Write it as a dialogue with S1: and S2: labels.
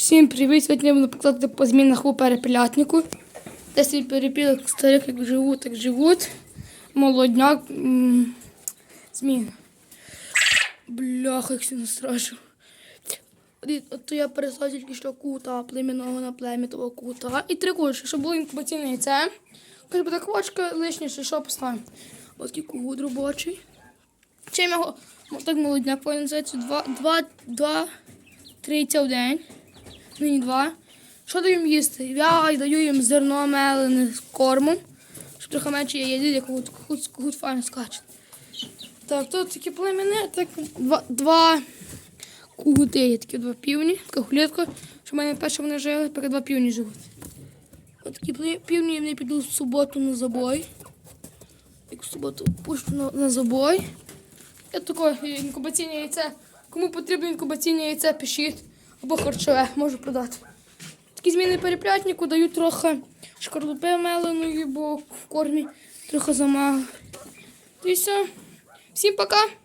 S1: Всім привіт! Сьогодні я буду показати по змінах у перепілятнику. Десять перепілок старих як живуть, так живуть. Молодняк. Змін. Бляха, як сильно страшно. От, то я переслав тільки що кута племінного на плем'я кута. І три курочки, щоб було інкубаційне яйце. Каже, буде квочка лишня, ще що поставимо. Ось такий кугут робочий. Чим його так молодняк називається? Два, два, два, три в день. Нині два. Що даю їм їсти? Я даю їм зерно мелене з кормом, щоб трохи менше яєць, як кугут, кугут, кугут файно скаче. Так, тут такі племени, так два, два кугути є, такі два півні, така хулітка, що в мене перше вони жили, тепер два півні живуть. От такі півні вони підуть в суботу на забой. Як в суботу пущу на, на забой. Я таке інкубаційне яйце. Кому потрібно інкубаційне яйце, пишіть. Або харчове, можу продати. Такі зміни переплятнику даю трохи шкарлупи меленої, бо в кормі трохи замало. І все. Всім пока!